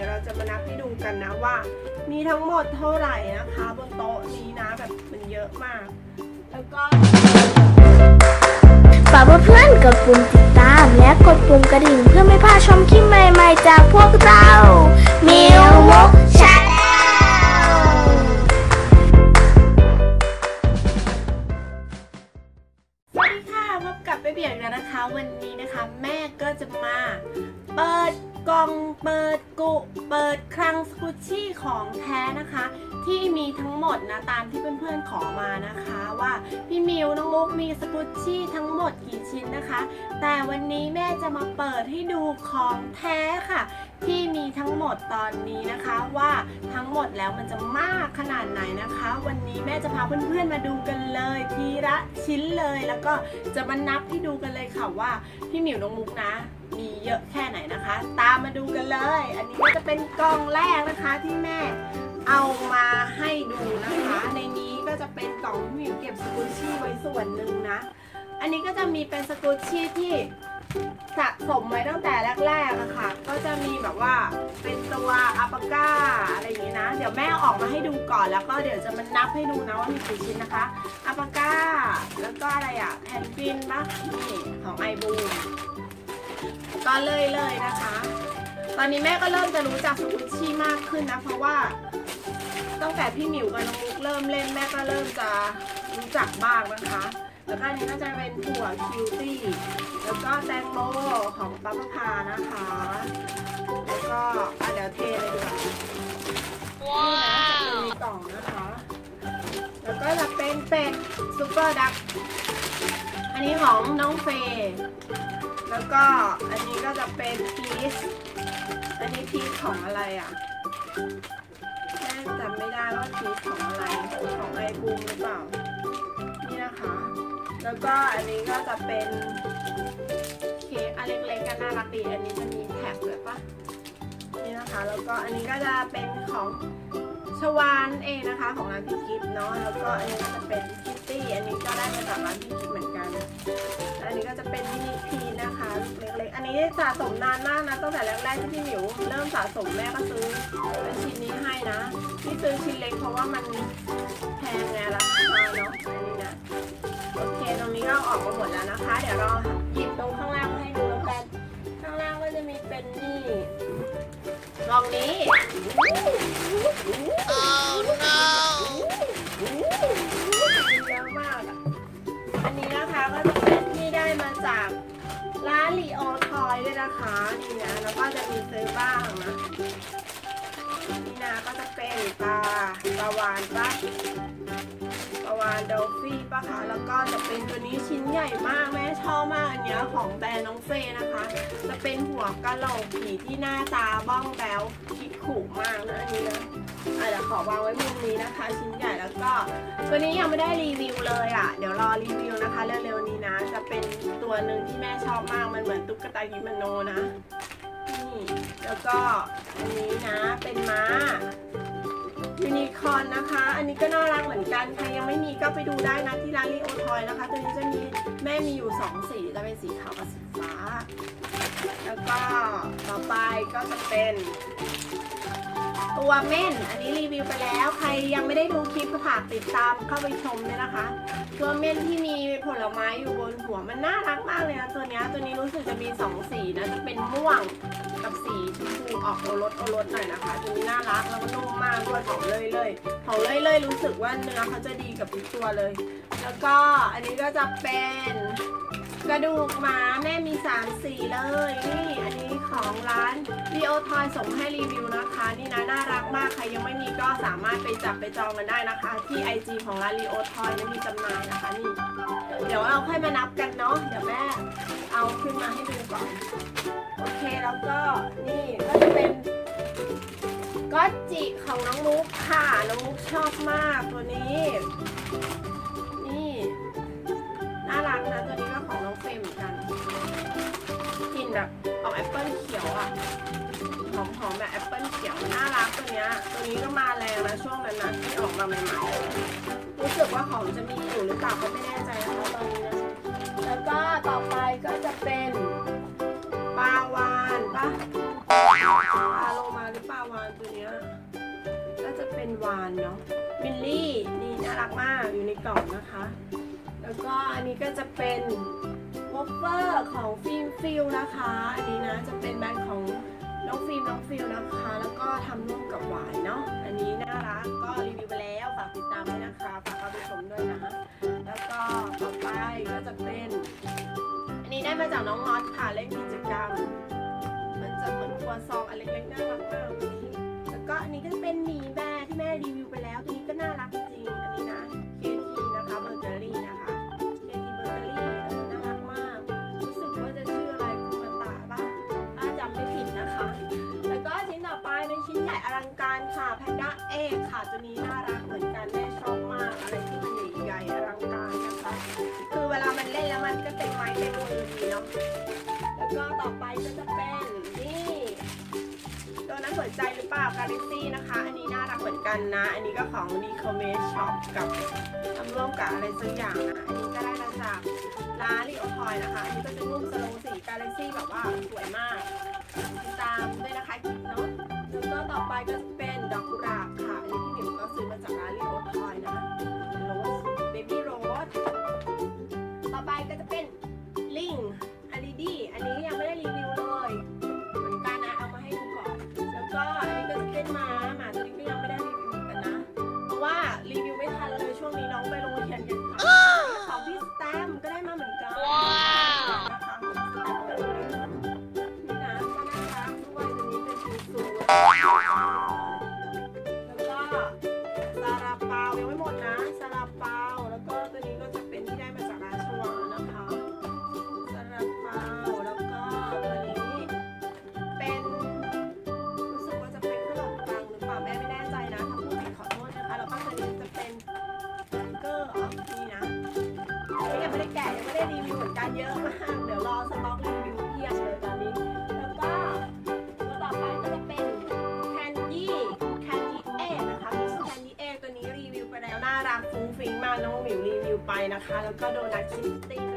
ดี๋ยวเราจะมานับให้ดูกันนะว่า มีทั้งหมดเท่าไหร่นะคะ บนโต๊ะนี้นะแบบมันเยอะมาก แล้วก็ฝากเพื่อนกดปุ่มติดตาม และกดปุ่มกระดิ่งเพื่อไม่พลาดชมคลิปใหม่ๆจากพวกเรา มิวมกชาแนลสวัสดีค่ะพบกับเบเบียกแล้วนะคะ วันนี้นะคะ แม่ก็จะมาเปิด กล่องเปิดกุเปิดคลังสกุชชี่ของแท้นะคะ ที่มีทั้งหมดนะตามที่เพื่อนๆขอมานะคะว่าพี่มิวน้องมุกมีสกุชชี่ทั้งหมดกี่ชิ้นนะคะ แต่วันนี้แม่จะมาเปิดให้ดูของแท้ค่ะ ที่มีทั้งหมดตอนนี้นะคะว่าทั้งหมดแล้วมันจะมากขนาดไหนนะคะ วันนี้แม่จะพาเพื่อนๆมาดูกันเลย ทีละชิ้นเลยแล้วก็จะมานับให้ดูกันเลยค่ะว่าพี่มิวน้องมุกนะมีเยอะแค่ไหนนะคะ ตามมาดูกันเลย อันนี้ก็จะเป็นกล่องแรกนะคะที่แม่ เอามาให้ดูนะคะ ในนี้ก็จะเป็นกล่องที่มิวเก็บสกุชชี่ไว้ส่วนหนึ่งนะ อันนี้ก็จะมีเป็นสกุชชี่ที่สะสมไว้ตั้งแต่แรกๆอะค่ะ ก็จะมีแบบว่าเป็นตัวอัปก้าอะไรอย่างนี้นะ เดี๋ยวแม่ออกมาให้ดูก่อนแล้วก็เดี๋ยวจะมานับให้ดูนะว่ามีกี่ชิ้นนะคะอัปก้า แล้วก็อะไรอะแพนกวินปะนี่ของไอบูมก็เลยเลยนะคะ ตอนนี้แม่ก็เริ่มจะรู้จักสกุชชี่มากขึ้นนะ เพราะว่า ตั้งแต่พี่หมิวกับน้องมุกเริ่มเล่นแม่ก็เริ่มจะรู้จักบ้างนะคะ แล้วก็นนี้ก็จะเป็นถั่วคิวตี้แล้วก็แตงโมของปั๊บพานะคะ แล้วก็อะเดี๋ยวเทเลยดีกว่านี่นะจะเป็นในกล่องนะคะ แล้วก็จะเป็นเป็ดซุปเปอร์ดัก อันนี้ของน้องเฟย์แล้วก็อันนี้ก็จะเป็นพีชอันนี้พีชของอะไรอะแม่จำไม่ได้ว่าพีชของอะไรของไอบูมหรือเปล่า นี่นะคะ แล้วก็อันนี้ก็จะเป็นเค้กอันเล็กๆกันน่ารักดี อันนี้จะมีแท็กด้วยปะนี่นะคะ แล้วก็อันนี้ก็จะเป็นของชวานเองนะคะของร้านพี่กิฟเนาะ แล้วก็อันนี้ก็จะเป็นคิตตี้ อันนี้ก็ได้มาจากร้านพี่กิฟเหมือนกัน อันนี้ก็จะเป็นมินิพี เล็กๆ อันนี้สะสมนานมากนะตั้งแต่แรกๆที่พี่หมิวเริ่มสะสมแม่ก็ซื้อเป็นชิ้นนี้ให้นะที่ซื้อชิ้นเล็กเพราะว่ามันแพงไงราคาเนาะอันนี้นะโอเคตรงนี้ก็ออกมาหมดแล้วนะคะ เดี๋ยวเราหยิบตรงข้างล่างมาให้ดูแล้วกันข้างล่างก็จะมีเป็นนี่กล่องนี้เย แล้วก็จะมีซื้อบ้างนะนี่นะก็จะเป็นปลาปลาวานปะปลาวานโดฟี่ปะคะแล้วก็จะเป็นตัวนี้ชิ้นใหญ่มากแม่ชอบมากอันเนี้ยของแบรนด์น้องเฟยนะคะ จะเป็นหัวกะโหลกผีที่หน้าตาบ้องแบวคิดขู่มากนะอันนี้นะอะเดี๋ยวขอวางไว้มุมนี้นะคะ ชิ้นใหญ่แล้วก็ตัวนี้ยังไม่ได้รีวิวเลยอะ เดี๋ยวรอรีวิวนะคะเร็วๆนี้นะ จะเป็นตัวหนึ่งที่แม่ชอบมากมันเหมือนตุ๊กตายิมโนนะ แล้วก็อันนี้นะเป็นม้า ยูนิคอร์นนะคะ อันนี้ก็น่ารักเหมือนกัน ใครยังไม่มีก็ไปดูได้นะที่ร้านรีโอทอยนะคะ ตัวนี้จะมีแม่มีอยู่สองสีจะเป็นสีขาวกับสีฟ้า แล้วก็ต่อไปก็จะเป็นตัวเม่น อันนี้รีวิวไปแล้ว ใครยังไม่ได้ดูคลิปก็ฝากติดตามเข้าไปชมด้วยนะคะ ตัวเม่นที่มีผลไม้อยู่บนหัวมันน่ารักมากเลยนะตัวนี้ตัวนี้รู้สึกจะมีสองสีนะจะเป็นม่วงกับสีชมพูออกโอรสโอรสหน่อยนะคะตัวนี้น่ารักแล้วก็นุ่ม มากด้วยของเลยเลยของเลยเลยรู้สึกว่าเนื้อเขาจะดีกับทุกตัวเลย แล้วก็อันนี้ก็จะเป็นกระดูกหมาแม่มี3สีเลยนี่อันนี้ของร้าน v ีโอทอยส่งให้รีวิวนะคะ นี่นะน่ารักมากใครยังไม่มีก็สามารถไปจับไปจองกันได้นะคะ ที่ IG ของร้าน v ีโอทอยมีจำหน่ายนะคะนี่ เดี๋ยวเราค่อยมานับกันเนาะเดี๋ยวแม่เอาขึ้นมาให้ดูก่อน โอเคแล้วก็นี่ก็จะเป็น ก็จิของน้องมุกค่ะ น้องมุกชอบมากตัวนี้ นี่น่ารักนะตัวนี้ก็ของน้องเฟรมเหมือนกันกลิ่นแบบออกแอปเปิ้ลเขียวอะหอมๆแบบแอปเปิ้ลเขียวน่ารักตัวเนี้ยตัวนี้ก็มาแรงนะช่วงนั้นนะที่ออกมาใหม่ๆรู้สึกว่าของจะมีอยู่หรือเปล่าก็ไม่แน่ใจนะคะตอนนี้นะแล้วก็ต่อไปก็จะเป็นปลาวานปะปลาโล รือปลาวานตัวเนี้ยก็จะเป็นวานเนาะมิลลี่นี่น่ารักมากอยู่ในกล่องนะคะ แล้วก็อันนี้ก็จะเป็นวอฟเฟอร์ของฟิล์มฟิลนะคะ อันนี้นะจะเป็นแบรนด์ของน้องฟิล์มน้องฟิลนะคะ แล้วก็ทำร่วมกับหวายเนาะอันนี้น่ารักก็รีวิวไปแล้วฝากติดตามด้วยนะคะฝากเข้าไปชมด้วยนะ แล้วก็ต่อไปก็จะเป็น อันนี้ได้มาจากน้องน็อตค่ะเล่นกิจกรรม จะเหมือนครัวซองอันเล็กๆน่ารักมากตัวนี้แล้วก็อันนี้ก็จะเป็นหมีแบร์ที่แม่รีวิวไปแล้ว ตัวนี้ก็น่ารักจริงอันนี้นะ KT นะคะเบอร์เกอรี่นะคะ KT เบอร์เกอรี่น่ารักมาก รู้สึกว่าจะชื่ออะไรคุมาตะป่ะถ้าจำไม่ผิดนะคะ แล้วก็ชิ้นต่อไปเป็นชิ้นใหญ่อลังการค่ะแพนด้าเอกค่ะตัวนี้น่ารักเหมือนกันแม่ชอบมากอะไรที่มันใหญ่ๆอลังการนะคะ คือเวลามันเล่นแล้วมันก็เต็มไม้เต็มมือดีเนาะแล้วก็ต่อไปก็จะเป็น ตัวนั้นหัวใจหรือเปล่ากาลิซี่นะคะ อันนี้น่ารักเหมือนกันนะ อันนี้ก็ของ d e c o m e Shop กับทำร่วมกับอะไรสักอย่างนะ อันนี้ก็ได้มาจากร้านรีโอทอยนะคะ อันนี้ก็จะนุ่มสโลว์สีกาลิซี่แบบว่าสวยมากติดตามด้วยนะคะคลิปเนาะแล้วก็ต่อไปก็จะเป็นดอกกุหลาบค่ะ อันนี้พี่หมิวก็ซื้อมาจากร้านรีโอทอยนะโร เยอะมาก เดี๋ยวรอสต็อกรีวิวเพียบเลยตอนนี้ แล้วก็ตัวต่อไปก็จะเป็นแคนดี้แคนดี้เอนะคะมิสแคนดี้เอตัวนี้รีวิวไปแล้วน่ารักฟุ้งฟิ้งมากน้องหมิวรีวิวไปนะคะ แล้วก็โดนัทคิตตี้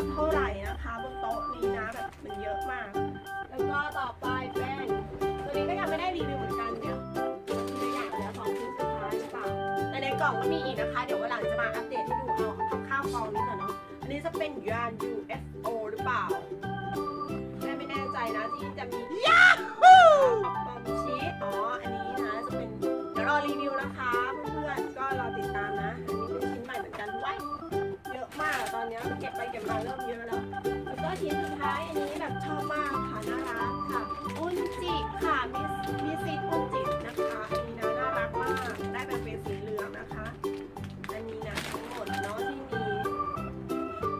ดเท่าไหร่นะคะบนโต๊ะนี้นะแบบมันเยอะมาก แล้วก็ต่อไปแป้งตัวนี้ก็ยังไม่ได้รีวิวเหมือนกันเดี๋ยวตัวอย่างแล้วของชิ้นสุดท้ายหรือเปล่าแต่ในกล่องก็มีอีกนะคะ เดี๋ยววันหลังจะมาอัปเดตให้ดูเอาคร่าวๆกองนี้ก่อยเนาะอันนี้จะเป็นยาน UFO หรือเปล่าแม่ไม่แน่ใจนะที่จะมียา ก็บไปเก็บมาเริ่มเยอะแล้ว แล้วก็ชิ้นสุดท้ายอันนี้แบบชอบมากค่ะน่ารักค่ะ อุนจิค่ะมิสมิสซิอุนจินะคะ อันนี้นะน่ารักมาก ได้แบบเป็นสีเหลืองนะคะ อันนี้นะทั้งหมดเนาะที่มี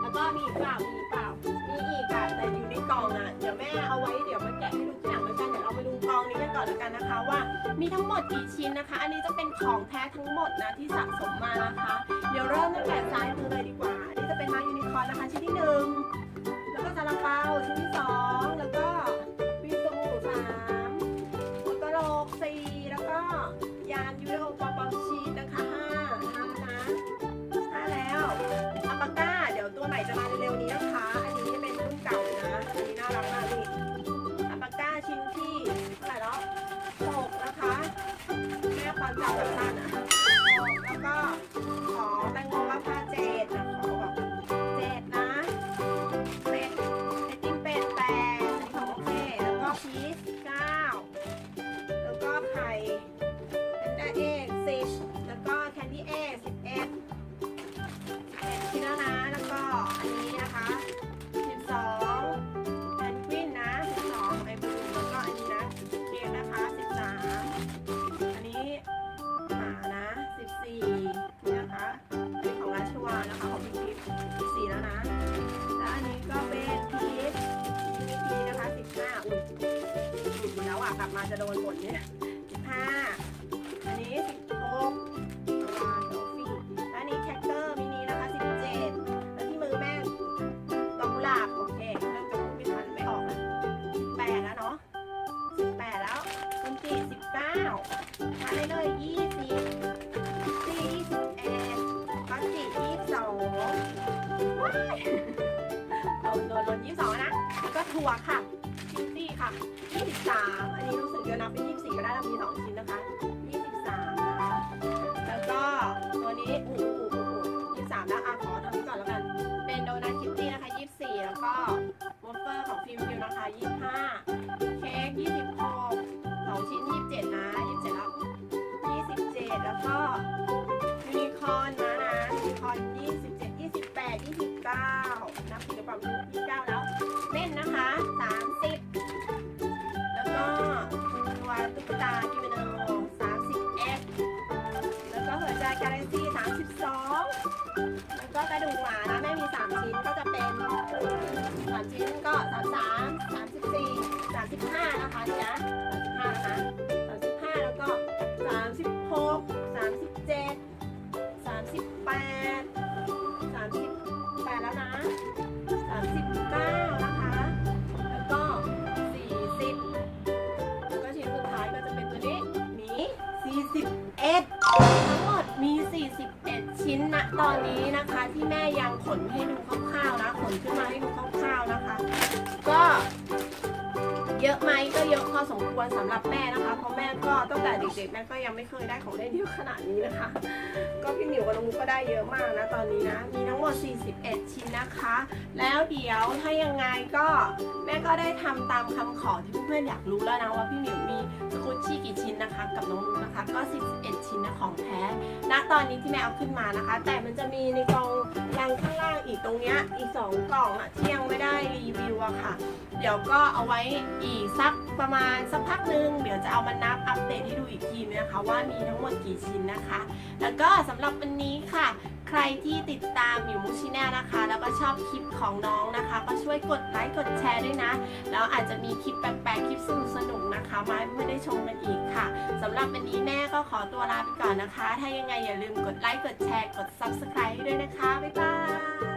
แล้วก็มีเปล่ามีเปล่ามีอีกค่ะแต่อยู่ในกล่องอะ เดี๋ยวแม่เอาไว้เดี๋ยวมาแกะให้ดูทีหลังแล้วกันเดี๋ยวเราไปดูกล่องนี้กันก่อนแล้วกันนะคะ ว่ามีทั้งหมดกี่ชิ้นนะคะ อันนี้จะเป็นของแท้ทั้งหมดนะที่สะสมมานะคะ เดี๋ยวเริ่มตั้งแต่ซ้ายมือเลยดีกว่า เป็นมายูนิคอร์นนะคะชิ้นที่หนึ่งแล้วก็ซาลาเปาชิ้นที่สองแล้วก็ ลับมาจะโดนบ่นเนี่ยสิบห้าอันนี้สิบหกอ่าโดฟี่อันนี้แคคเกอร์มินินะคะสิบเจ็ดแล้วที่มือแม่ดอกกุหลาบโอเคเริ่มจะพูดไม่ทันไม่ออกแล้วสิบแปดแล้วเนาะสิบแปดแล้วคุณจีสิบเก้ามาเลยเลยยี่สิบสี่ยี่สิบเอ็ดปัจจิยี่สิบสองว้ายโดนโดนยี่สิบสองนะก็ทัวร์ค่ะ ค่ะยี่สิบสามอันนี้รู้สึกเดี๋ยวนับเป็นยี่สิบสี่ก็ได้เรามีสองชิ้นนะคะยี่สิบสามนะแล้วก็ตัวนี้อู้อู้อู้อู้ยี่สามแล้วอะขอทำนี้ก่อนแล้วกัน เป็นโดนัทคิตตี้นะคะยี่สิบสี่แล้วก็วอฟเฟอร์ของฟิล์มฟิวนะคะยี่ห้าเค้กยี่สิบหกสองชิ้นยี่เจ็ดนะยี่เจ็ดแล้วยี่สิบเจ็ดแล้วก็ยูนิคอร์นนะนะยูนิคอร์นยี่สิบเจ็ดยี่สิบแปดยี่สิบเก้านับผิดหรือเปล่ามรู้ยี่สิบเก้าแล้ว มี 41 ชิ้นนะตอนนี้นะคะ ที่แม่ยังขนให้ดูคร่าวๆนะ ขนขึ้นมาให้ดูคร่าวๆนะคะ ก็ เยอะไหมก็เยอะพอสมควรสำหรับแม่นะคะ เพราะแม่ก็ตั้งแต่เด็กๆแม่ก็ยังไม่เคยได้ของเล่นเยอะขนาดนี้นะคะ ก็พี่หมิวกับน้องมุกก็ได้เยอะมากนะตอนนี้นะ มีทั้งหมด 41 ชิ้นนะคะ แล้วเดี๋ยวถ้ายังไงก็แม่ก็ได้ทำตามคำขอที่เพื่อนๆอยากรู้แล้วนะว่าพี่หมิวมีสกุชชี่กี่ชิ้นนะคะ กับน้องมุกนะคะก็ 41 ชิ้นนะของแท้ณตอนนี้ที่แม่เอาขึ้นมานะคะ แต่มันจะมีในกล่องลังข้างล่างอีกตรงเนี้ยอีก 2 กล่องอะที่ยังไม่ได้รีวิวอะค่ะ เดี๋ยวก็เอาไว้อีกสักประมาณสักพักหนึ่งเดี๋ยวจะเอามานับอัปเดตให้ดูอีกทีนะคะว่ามีทั้งหมดกี่ชิ้นนะคะ แล้วก็สำหรับวันนี้ค่ะ ใครที่ติดตามอยู่มูชิแนลนะคะ แล้วก็ชอบคลิปของน้องนะคะ ก็ช่วยกดไลค์กดแชร์ด้วยนะ แล้วอาจจะมีคลิปแปลกๆคลิปสนุกๆนะคะมาให้เพื่อนได้ชมกันอีกค่ะสำหรับวันนี้แม่ก็ขอตัวลาไปก่อนนะคะ ถ้ายังไงอย่าลืมกดไลค์กดแชร์กด subscribe ด้วยนะคะบ๊ายบาย